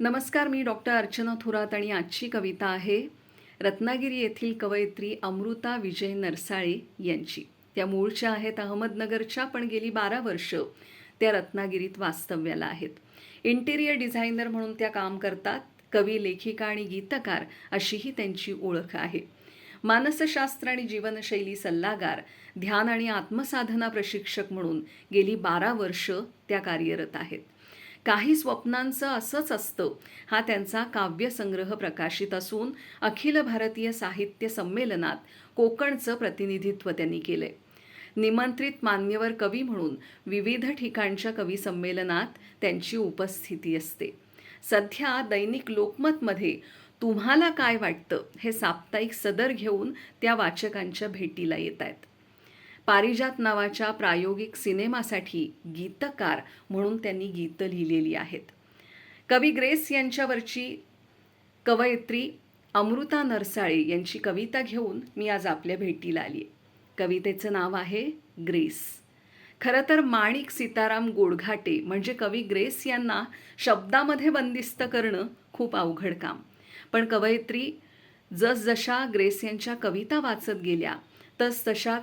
नमस्कार मी डॉक्टर अर्चना थोरात आणि आजची कविता आहे रत्नागिरी येथील कवयित्री अमृता विजय नरसाळे यांची. त्या मूळच्या आहेत अहमदनगरच्या पण गेली बारा वर्ष त्या रत्नागिरीत वास्तव्याला आहेत. इंटिरियर डिझायनर म्हणून त्या काम करतात कवी लेखिका आणि गीतकार अशीही त्यांची ओळख आहे. मानसशास्त्र आणि जीवनशैली सल्लागार ध्यान आणि आत्मसाधना प्रशिक्षक म्हणून गेली बारा वर्ष त्या कार्यरत आहेत. काही स्वप्नांचं असंच असतं. हा त्यांचा काव्यसंग्रह प्रकाशित असून अखिल भारतीय साहित्य संमेलनात कोकणचं प्रतिनिधित्व त्यांनी केलंय. निमंत्रित मान्यवर कवी म्हणून विविध ठिकाणच्या कवी संमेलनात त्यांची उपस्थिती असते. सध्या दैनिक लोकमतमध्ये तुम्हाला काय वाटतं हे साप्ताहिक सदर घेऊन त्या वाचकांच्या भेटीला येत आहेत पारिजात नावाच्या प्रायोगिक सिनेमासाठी गीतकार म्हणून त्यांनी गीतं लिहिलेली आहेत. कवी ग्रेस यांच्यावरची कवयित्री अमृता नरसाळे यांची कविता घेऊन मी आज आपल्या भेटीला आली आहे. कवितेचं नाव आहे ग्रेस. खरं तर माणिक सीताराम गोडघाटे म्हणजे कवी ग्रेस यांना शब्दामध्ये बंदिस्त करणं खूप अवघड काम. पण कवयित्री जसजशा ग्रेस यांच्या कविता वाचत गेल्या तस तशा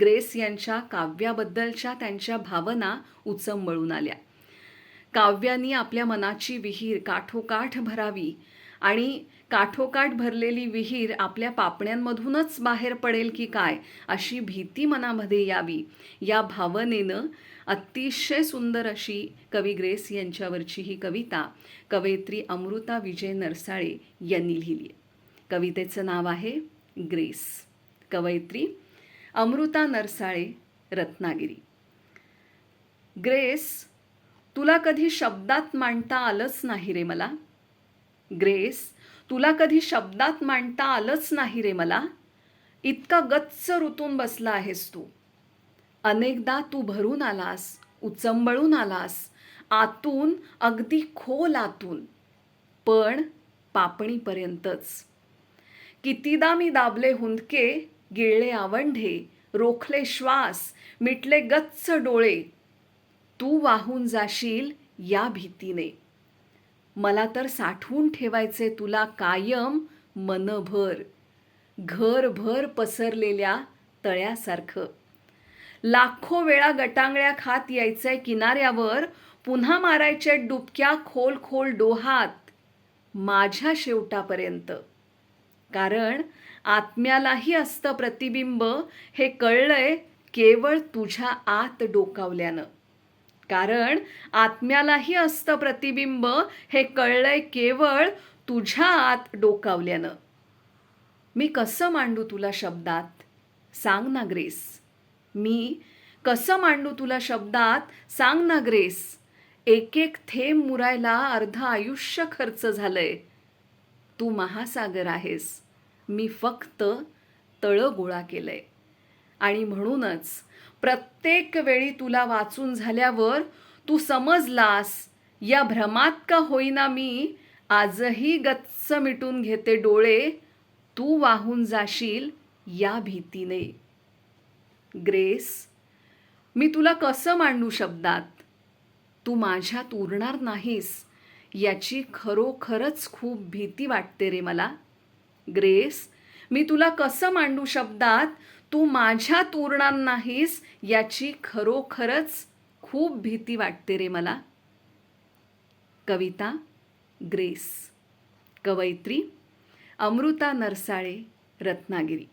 ग्रेस यांच्या काव्याबद्दलच्या त्यांच्या भावना उचंबळून आल्या. काव्यानी आपल्या मनाची विहीर काठोकाठ भरावी आणि काठोकाठ भरलेली विहीर आपल्या पापण्यांमधूनच बाहेर पडेल की काय अशी भीती मनामध्ये यावी. या भावनेनं अतिशय सुंदर अशी कवी ग्रेस यांच्यावरची ही कविता कवयित्री अमृता विजय नरसाळे यांनी लिहिली कवितेचं नाव आहे ग्रेस. कवयित्री अमृता नरसाळे रत्नागिरी. ग्रेस तुला कधी शब्दात मांडता आलंच नाही रे मला? ग्रेस तुला कधी शब्दात मांडता आलंच नाही रे मला? इतका गच्च ऋतून बसला आहेस तू. अनेकदा तू भरून आलास उचंबळून आलास आतून अगदी खोल आतून. पण पापणीपर्यंतच. कितीदा मी दाबले हुंदके गिळले आवंढे रोखले श्वास मिटले गच्च डोळे. तू वाहून जाशील या भीतीने. मला तर साठवून ठेवायचे तुला कायम मनभर. घरभर पसरलेल्या तळ्यासारखं. लाखो वेळा गटांगळ्या खात यायचंय किनाऱ्यावर पुन्हा मारायचे डुबक्या खोल खोल डोहात. माझ्या शेवटापर्यंत. कारण आत्म्यालाही असतं प्रतिबिंब. हे कळलंय केवळ तुझ्या आत डोकावल्यानं. कारण आत्म्यालाही असतं प्रतिबिंब. हे कळलंय केवळ तुझ्या आत डोकावल्यानं. मी कसं मांडू तुला शब्दात? सांग ना ग्रेस. मी कसं मांडू तुला शब्दात? सांग ना ग्रेस. एक एक थेंब मुरायला अर्ध आयुष्य खर्च झालंय. तू महासागर आहेस. मी फक्त तळं गोळा केलंय. आणि म्हणूनच प्रत्येक वेळी तुला वाचून झाल्यावर तू समजलास या भ्रमात का होईना मी आजही गच्च मिटून घेते डोळे तू वाहून जाशील या भीतीने. ग्रेस मी तुला कसं मांडू शब्दात? तू माझ्यात उरणार नाहीस याची खरोखरच खूप भीती वाटते रे मला. ग्रेस मी तुला कसं मांडू शब्दात तू माझ्यात उरणार नाहीस याची खरोखरच खूप भीती वाटते रे मला. कविता ग्रेस. कवयित्री अमृता नरसाळे रत्नागिरी.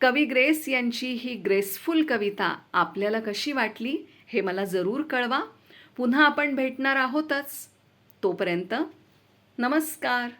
कवी ग्रेस यांची ही ग्रेसफुल कविता आपल्याला कशी वाटली हे मला जरूर कळवा. पुन्हा आपण भेटणार आहोतच. तोपर्यंत नमस्कार.